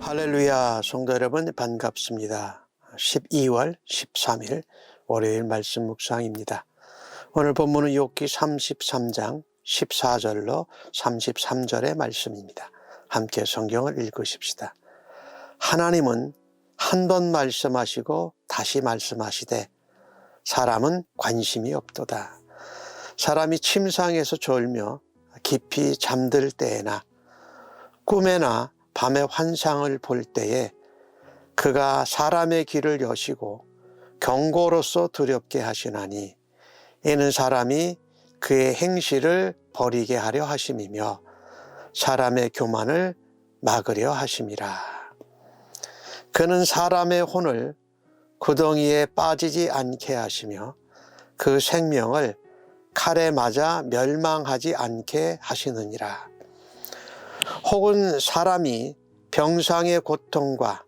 할렐루야 성도 여러분 반갑습니다. 12월 13일 월요일 말씀 묵상입니다. 오늘 본문은 욥기 33장 14절로 33절의 말씀입니다. 함께 성경을 읽으십시다. 하나님은 한 번 말씀하시고 다시 말씀하시되 사람은 관심이 없도다. 사람이 침상에서 졸며 깊이 잠들 때에나 꿈에나 밤의 환상을 볼 때에 그가 사람의 길을 여시고 경고로서 두렵게 하시나니 이는 사람이 그의 행실을 버리게 하려 하심이며 사람의 교만을 막으려 하심이라. 그는 사람의 혼을 구덩이에 빠지지 않게 하시며 그 생명을 칼에 맞아 멸망하지 않게 하시느니라. 혹은 사람이 병상의 고통과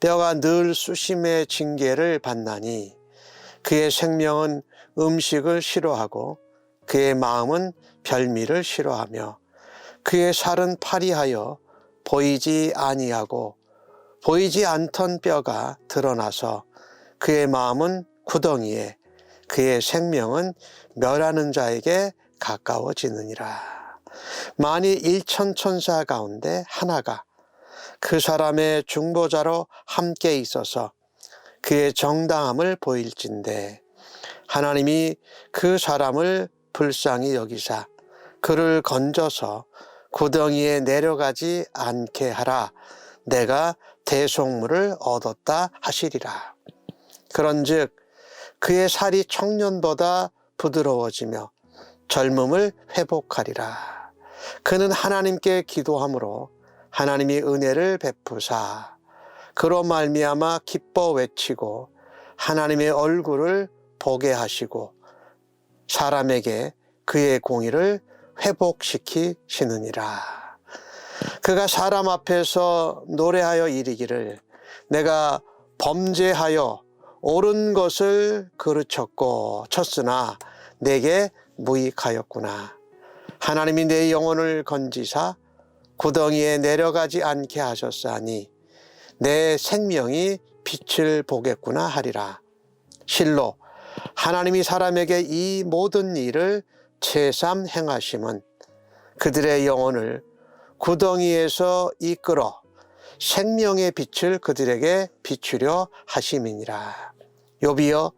뼈가 늘 수심의 징계를 받나니 그의 생명은 음식을 싫어하고 그의 마음은 별미를 싫어하며 그의 살은 파리하여 보이지 아니하고 보이지 않던 뼈가 드러나서 그의 마음은 구덩이에 그의 생명은 멸하는 자에게 가까워지느니라. 만일 일천 천사 가운데 하나가 그 사람의 중보자로 함께 있어서 그의 정당함을 보일진데 하나님이 그 사람을 불쌍히 여기사 그를 건져서 구덩이에 내려가지 않게 하라. 내가 대속물을 얻었다 하시리라 그런즉 그의 살이 청년보다 부드러워지며 젊음을 회복하리라 그는 하나님께 기도함으로 하나님이 은혜를 베푸사 그로 말미암아 기뻐 외치고 하나님의 얼굴을 보게 하시고 사람에게 그의 공의를 회복시키시느니라. 그가 사람 앞에서 노래하여 이르기를 내가 범죄하여 옳은 것을 그르쳤고 쳤으나 내게 무익하였구나. 하나님이 내 영혼을 건지사 구덩이에 내려가지 않게 하셨사니 내 생명이 빛을 보겠구나 하리라. 실로 하나님이 사람에게 이 모든 일을 채삼 행하심은 그들의 영혼을 구덩이에서 이끌어 생명의 빛을 그들에게 비추려 하심이니라. 요비여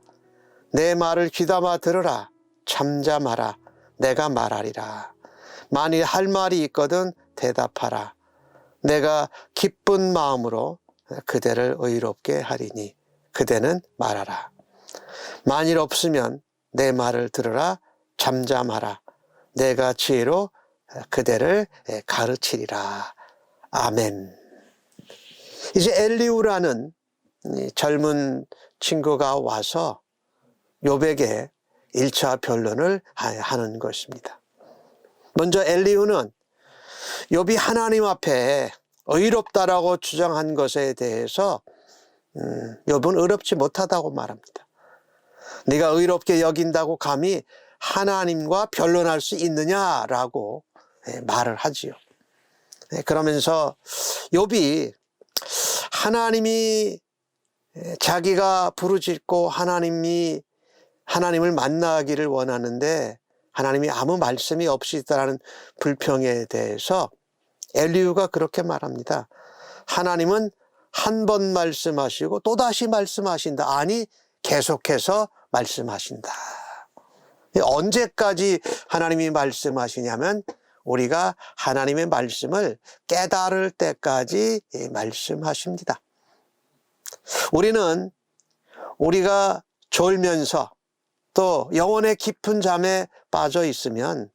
내 말을 귀담아 들으라 잠잠하라 내가 말하리라. 만일 할 말이 있거든 대답하라. 내가 기쁜 마음으로 그대를 의롭게 하리니 그대는 말하라. 만일 없으면 내 말을 들으라 잠잠하라. 내가 지혜로 그대를 가르치리라. 아멘. 이제 엘리우라는 젊은 친구가 와서 요백에 1차 변론을 하는 것입니다. 먼저 엘리우는 욥이 하나님 앞에 의롭다라고 주장한 것에 대해서 음, 욥은 의롭지 못하다고 말합니다. 네가 의롭게 여긴다고 감히 하나님과 변론할 수 있느냐라고 예, 말을 하지요. 예, 그러면서 욥이 하나님이 예, 자기가 부르짖고 하나님이 하나님을 만나기를 원하는데 하나님이 아무 말씀이 없이 있다라는 불평에 대해서 엘리우가 그렇게 말합니다. 하나님은 한 번 말씀하시고 또 다시 말씀하신다. 아니, 계속해서 말씀하신다. 언제까지 하나님이 말씀하시냐면 우리가 하나님의 말씀을 깨달을 때까지 말씀하십니다. 우리는 우리가 졸면서 또 영혼의 깊은 잠에 빠져 있으면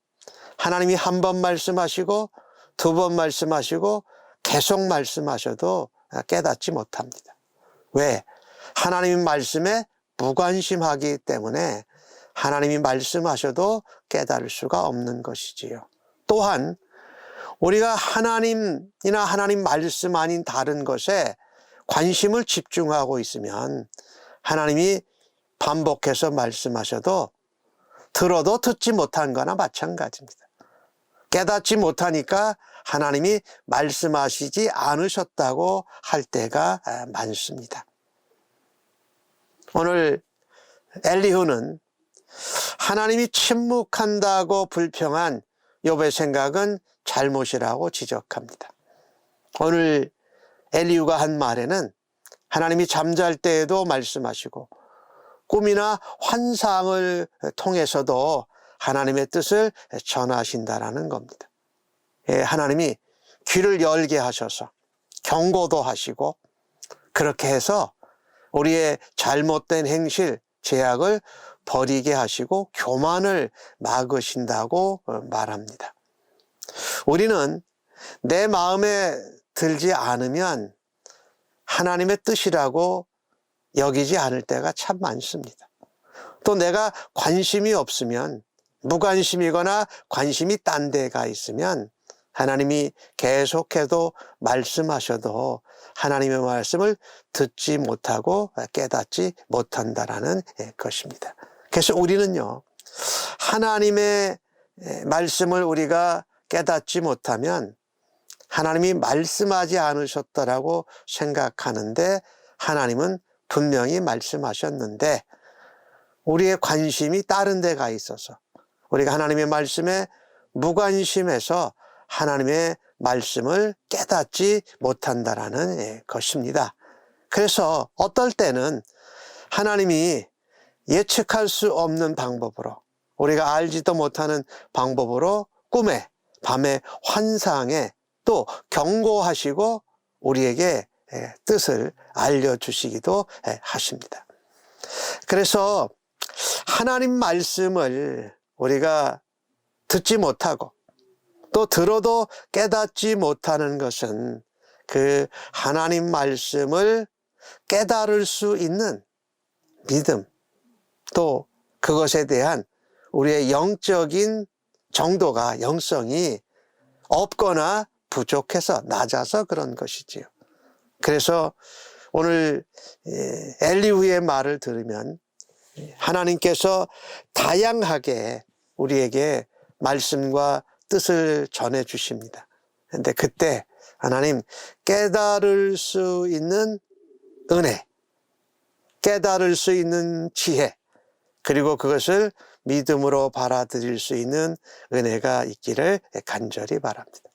하나님이 한 번 말씀하시고 두 번 말씀하시고 계속 말씀하셔도 깨닫지 못합니다. 왜? 하나님 말씀에 무관심하기 때문에 하나님이 말씀하셔도 깨달을 수가 없는 것이지요. 또한 우리가 하나님이나 하나님 말씀 아닌 다른 것에 관심을 집중하고 있으면 하나님이 반복해서 말씀하셔도 들어도 듣지 못한 거나 마찬가지입니다. 깨닫지 못하니까 하나님이 말씀하시지 않으셨다고 할 때가 아, 많습니다. 오늘 엘리후는 하나님이 침묵한다고 불평한 욥의 생각은 잘못이라고 지적합니다. 오늘 엘리후가 한 말에는 하나님이 잠잘 때에도 말씀하시고 꿈이나 환상을 통해서도 하나님의 뜻을 전하신다라는 겁니다. 예, 하나님이 귀를 열게 하셔서 경고도 하시고 그렇게 해서 우리의 잘못된 행실, 제약을 버리게 하시고 교만을 막으신다고 어, 말합니다. 우리는 내 마음에 들지 않으면 하나님의 뜻이라고 여기지 않을 때가 참 많습니다. 또 내가 관심이 없으면 무관심이거나 관심이 딴 데가 있으면 하나님이 계속해도 말씀하셔도 하나님의 말씀을 듣지 못하고 깨닫지 못한다라는 것입니다. 그래서 우리는요, 하나님의 말씀을 우리가 깨닫지 못하면 하나님이 말씀하지 않으셨다라고 생각하는데 하나님은 분명히 말씀하셨는데 우리의 관심이 다른 데가 있어서 우리가 하나님의 말씀에 무관심해서 하나님의 말씀을 깨닫지 못한다라는 예, 것입니다. 그래서 어떨 때는 하나님이 예측할 수 없는 방법으로 우리가 알지도 못하는 방법으로 꿈에 밤에 환상에 또 경고하시고 우리에게 예, 뜻을 알려주시기도 예, 하십니다. 그래서 하나님 말씀을 우리가 듣지 못하고 또 들어도 깨닫지 못하는 것은 그 하나님 말씀을 깨달을 수 있는 믿음 또 그것에 대한 우리의 영적인 정도가 영성이 없거나 부족해서 낮아서 그런 것이지요. 그래서 오늘 예, 엘리후의 말을 들으면 하나님께서 다양하게 우리에게 말씀과 뜻을 전해 주십니다. 근데 그때 하나님 깨달을 수 있는 은혜, 깨달을 수 있는 지혜, 그리고 그것을 믿음으로 받아들일 수 있는 은혜가 있기를 간절히 바랍니다.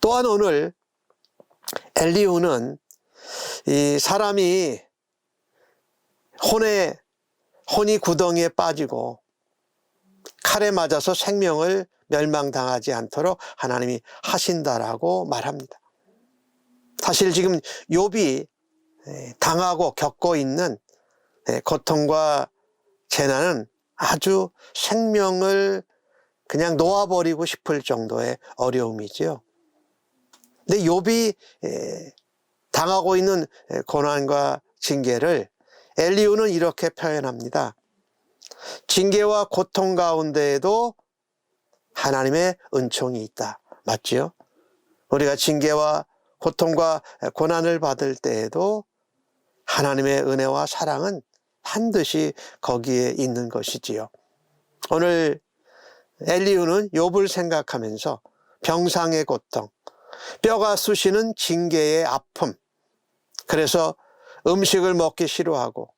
또한 오늘 엘리우는 이 사람이 혼에 혼이 구덩이에 빠지고 칼에 맞아서 생명을 멸망당하지 않도록 하나님이 하신다라고 말합니다. 사실 지금 욥이 당하고 겪고 있는 고통과 재난은 아주 생명을 그냥 놓아버리고 싶을 정도의 어려움이지요. 근데 욥이 당하고 있는 고난과 징계를 엘리우는 이렇게 표현합니다. 징계와 고통 가운데에도 하나님의 은총이 있다. 맞지요? 우리가 징계와 고통과 고난을 받을 때에도 하나님의 은혜와 사랑은 반드시 거기에 있는 것이지요. 오늘 엘리우는 욥을 생각하면서 병상의 고통, 뼈가 쑤시는 징계의 아픔, 그래서 음식을 먹기 싫어하고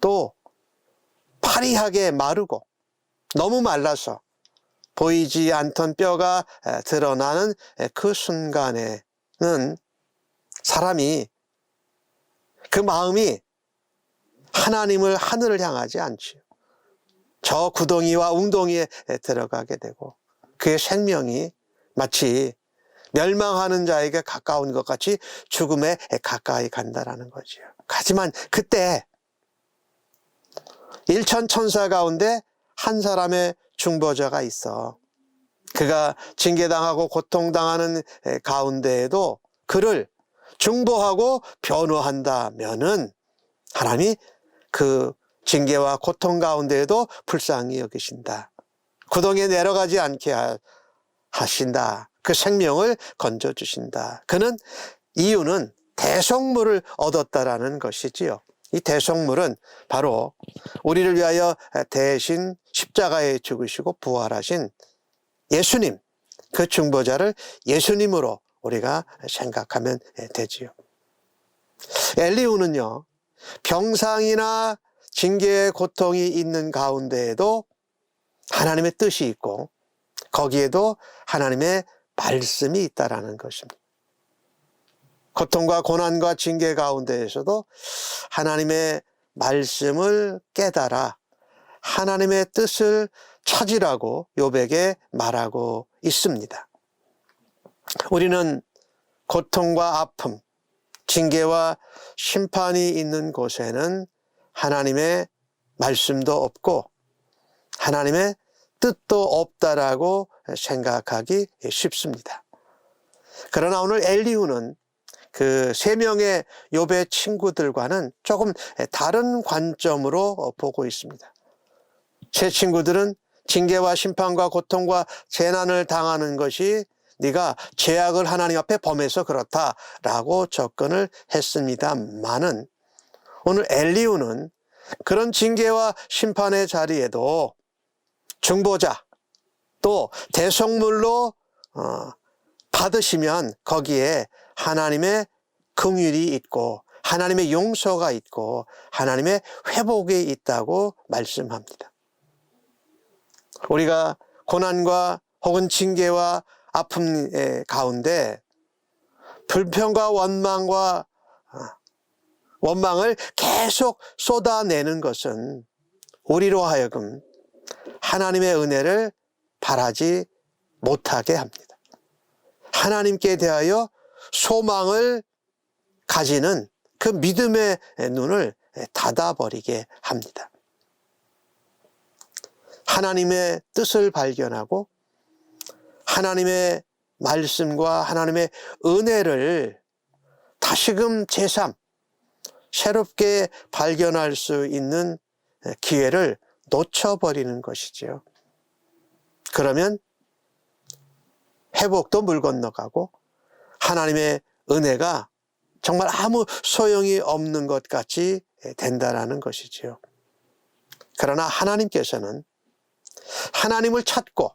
또 파리하게 마르고 너무 말라서 보이지 않던 뼈가 드러나는 그 순간에는 사람이 그 마음이 하나님을 하늘을 향하지 않지요. 저 구덩이와 웅덩이에 들어가게 되고 그의 생명이 마치 멸망하는 자에게 가까운 것 같이 죽음에 가까이 간다라는 거지요. 하지만 그때 일천 천사 가운데 한 사람의 중보자가 있어. 그가 징계당하고 고통당하는 가운데에도 그를 중보하고 변호한다면은 하나님이 그 징계와 고통 가운데에도 불쌍히 여기신다. 구덩이에 내려가지 않게 하신다. 그 생명을 건져주신다. 그는 이유는 대성물을 얻었다라는 것이지요. 이 대속물은 바로 우리를 위하여 대신 십자가에 죽으시고 부활하신 예수님, 그 중보자를 예수님으로 우리가 생각하면 되지요. 엘리우는요, 병상이나 징계의 고통이 있는 가운데에도 하나님의 뜻이 있고 거기에도 하나님의 말씀이 있다라는 것입니다. 고통과 고난과 징계 가운데에서도 하나님의 말씀을 깨달아 하나님의 뜻을 찾으라고 요백에 말하고 있습니다. 우리는 고통과 아픔, 징계와 심판이 있는 곳에는 하나님의 말씀도 없고 하나님의 뜻도 없다라고 생각하기 쉽습니다. 그러나 오늘 엘리후는 그 세 명의 욥의 친구들과는 조금 다른 관점으로 보고 있습니다. 세 친구들은 징계와 심판과 고통과 재난을 당하는 것이 네가 죄악을 하나님 앞에 범해서 그렇다라고 접근을 했습니다만은 오늘 엘리우는 그런 징계와 심판의 자리에도 중보자 또 대성물로 어, 받으시면 거기에 하나님의 긍휼이 있고 하나님의 용서가 있고 하나님의 회복이 있다고 말씀합니다. 우리가 고난과 혹은 징계와 아픔의 가운데 불평과 원망과 어, 원망을 계속 쏟아내는 것은 우리로 하여금 하나님의 은혜를 바라지 못하게 합니다. 하나님께 대하여 소망을 가지는 그 믿음의 눈을 닫아버리게 합니다. 하나님의 뜻을 발견하고 하나님의 말씀과 하나님의 은혜를 다시금 제3 새롭게 발견할 수 있는 기회를 놓쳐버리는 것이지요. 그러면 회복도 물 건너가고 하나님의 은혜가 정말 아무 소용이 없는 것 같이 된다라는 것이지요. 그러나 하나님께서는 하나님을 찾고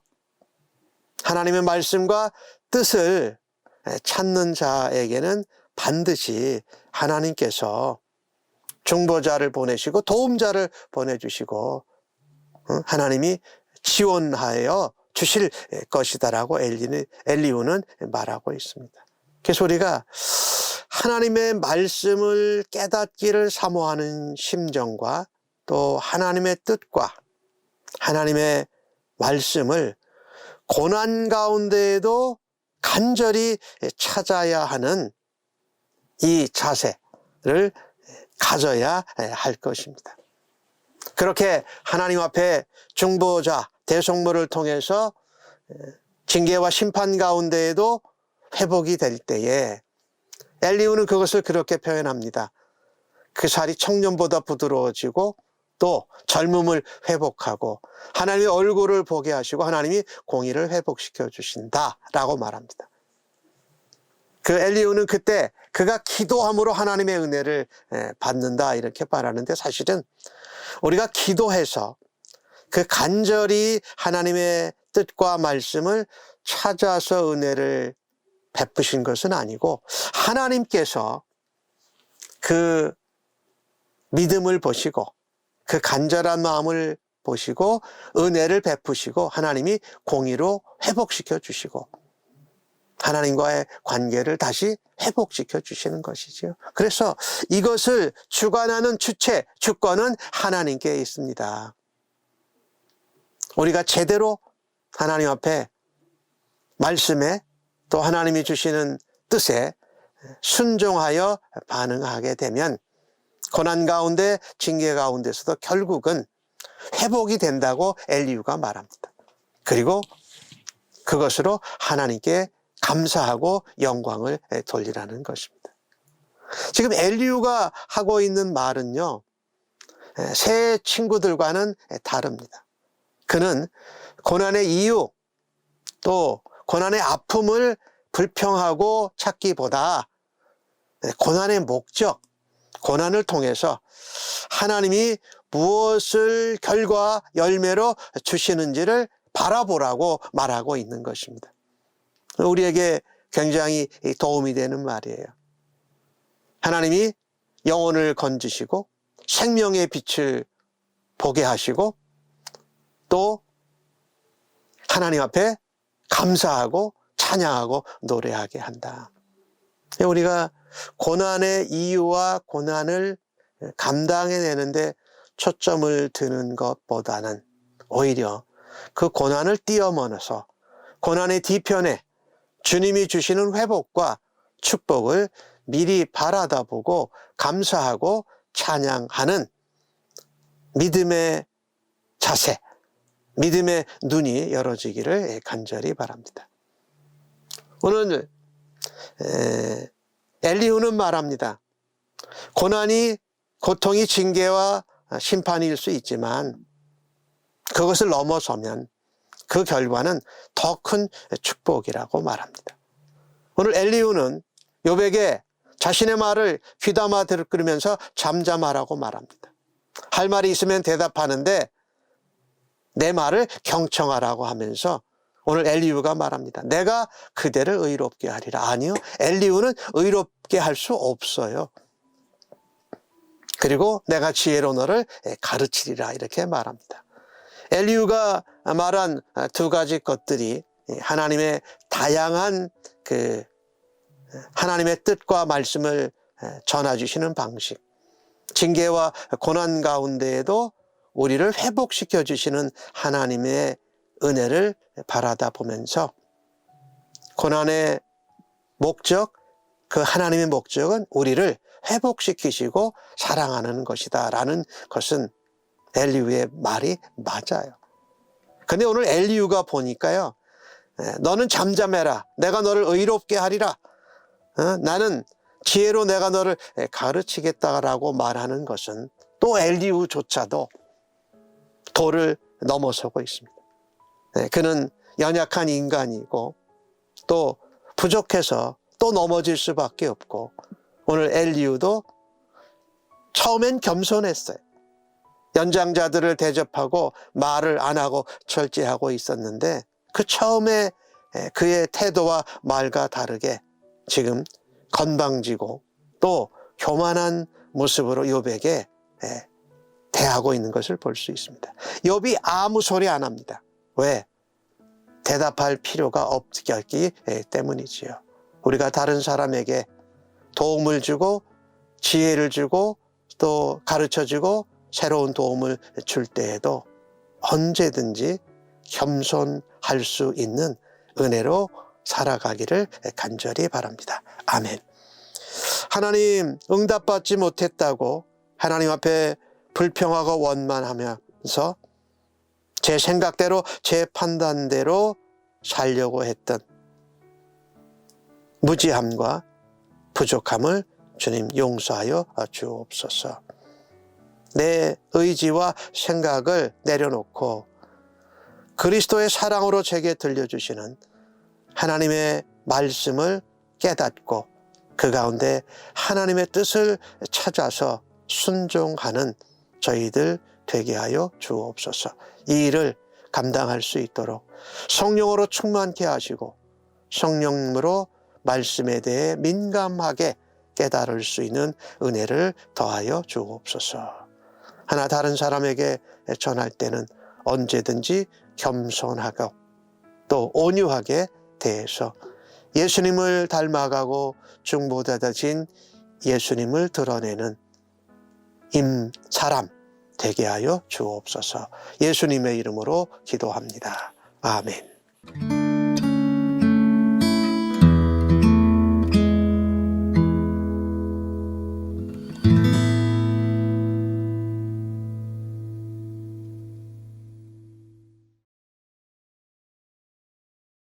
하나님의 말씀과 뜻을 찾는 자에게는 반드시 하나님께서 중보자를 보내시고 도움자를 보내주시고 하나님이 지원하여 주실 것이다라고 엘리는, 엘리우는 말하고 있습니다. 그래서 우리가 하나님의 말씀을 깨닫기를 사모하는 심정과 또 하나님의 뜻과 하나님의 말씀을 고난 가운데에도 간절히 찾아야 하는 이 자세를 가져야 할 것입니다. 그렇게 하나님 앞에 중보자, 대속물을 통해서 징계와 심판 가운데에도 회복이 될 때에 엘리우는 그것을 그렇게 표현합니다. 그 살이 청년보다 부드러워지고 또 젊음을 회복하고 하나님의 얼굴을 보게 하시고 하나님이 공의를 회복시켜 주신다라고 말합니다. 그 엘리우는 그때 그가 기도함으로 하나님의 은혜를 받는다 이렇게 말하는데 사실은 우리가 기도해서 그 간절히 하나님의 뜻과 말씀을 찾아서 은혜를 베푸신 것은 아니고 하나님께서 그 믿음을 보시고 그 간절한 마음을 보시고 은혜를 베푸시고 하나님이 공의로 회복시켜 주시고 하나님과의 관계를 다시 회복시켜 주시는 것이지요. 그래서 이것을 주관하는 주체, 주권은 하나님께 있습니다. 우리가 제대로 하나님 앞에 말씀에 또 하나님이 주시는 뜻에 순종하여 반응하게 되면 고난 가운데 징계 가운데서도 결국은 회복이 된다고 엘리유가 말합니다. 그리고 그것으로 하나님께 감사하고 영광을 돌리라는 것입니다. 지금 엘리유가 하고 있는 말은요, 새 친구들과는 다릅니다. 그는 고난의 이유, 또 고난의 아픔을 불평하고 찾기보다 고난의 목적, 고난을 통해서 하나님이 무엇을 결과 열매로 주시는지를 바라보라고 말하고 있는 것입니다. 우리에게 굉장히 도움이 되는 말이에요. 하나님이 영혼을 건지시고 생명의 빛을 보게 하시고 또 하나님 앞에 감사하고 찬양하고 노래하게 한다. 우리가 고난의 이유와 고난을 감당해내는데 초점을 두는 것보다는 오히려 그 고난을 뛰어넘어서 고난의 뒤편에 주님이 주시는 회복과 축복을 미리 바라다 보고 감사하고 찬양하는 믿음의 자세, 믿음의 눈이 열어지기를 간절히 바랍니다. 오늘 엘리후는 말합니다. 고난이 고통이 징계와 심판일 수 있지만 그것을 넘어서면 그 결과는 더 큰 축복이라고 말합니다. 오늘 엘리후는 요백에 자신의 말을 귀담아 들으면서 잠잠하라고 말합니다. 할 말이 있으면 대답하는데 내 말을 경청하라고 하면서 오늘 엘리우가 말합니다. 내가 그대를 의롭게 하리라. 아니요. 엘리우는 의롭게 할 수 없어요. 그리고 내가 지혜로 너를 가르치리라. 이렇게 말합니다. 엘리우가 말한 두 가지 것들이 하나님의 다양한 그 하나님의 뜻과 말씀을 전해 주시는 방식, 징계와 고난 가운데에도 우리를 회복시켜 주시는 하나님의 은혜를 바라다 보면서 고난의 목적, 그 하나님의 목적은 우리를 회복시키시고 사랑하는 것이다 라는 것은 엘리우의 말이 맞아요. 근데 오늘 엘리우가 보니까요, 너는 잠잠해라. 내가 너를 의롭게 하리라. 어? 나는 지혜로 내가 너를 가르치겠다라고 말하는 것은 또 엘리우조차도 도를 넘어서고 있습니다. 그는 연약한 인간이고 또 부족해서 또 넘어질 수밖에 없고 오늘 엘리우도 처음엔 겸손했어요. 연장자들을 대접하고 말을 안 하고 절제하고 있었는데 그 처음에 그의 태도와 말과 다르게 지금 건방지고 또 교만한 모습으로 요백에 대하고 있는 것을 볼 수 있습니다. 욥이 아무 소리 안 합니다. 왜? 대답할 필요가 없기 때문이지요. 우리가 다른 사람에게 도움을 주고 지혜를 주고 또 가르쳐 주고 새로운 도움을 줄 때에도 언제든지 겸손할 수 있는 은혜로 살아가기를 간절히 바랍니다. 아멘. 하나님 응답받지 못했다고 하나님 앞에 불평하고 원만하면서 제 생각대로 제 판단대로 살려고 했던 무지함과 부족함을 주님 용서하여 주옵소서. 내 의지와 생각을 내려놓고 그리스도의 사랑으로 제게 들려주시는 하나님의 말씀을 깨닫고 그 가운데 하나님의 뜻을 찾아서 순종하는 저희들 되게 하여 주옵소서. 이 일을 감당할 수 있도록 성령으로 충만케 하시고 성령으로 말씀에 대해 민감하게 깨달을 수 있는 은혜를 더하여 주옵소서. 하나 다른 사람에게 전할 때는 언제든지 겸손하고 또 온유하게 대해서 예수님을 닮아가고 중보받아진 예수님을 드러내는 임 사람 되게 하여 주옵소서. 예수님의 이름으로 기도합니다. 아멘.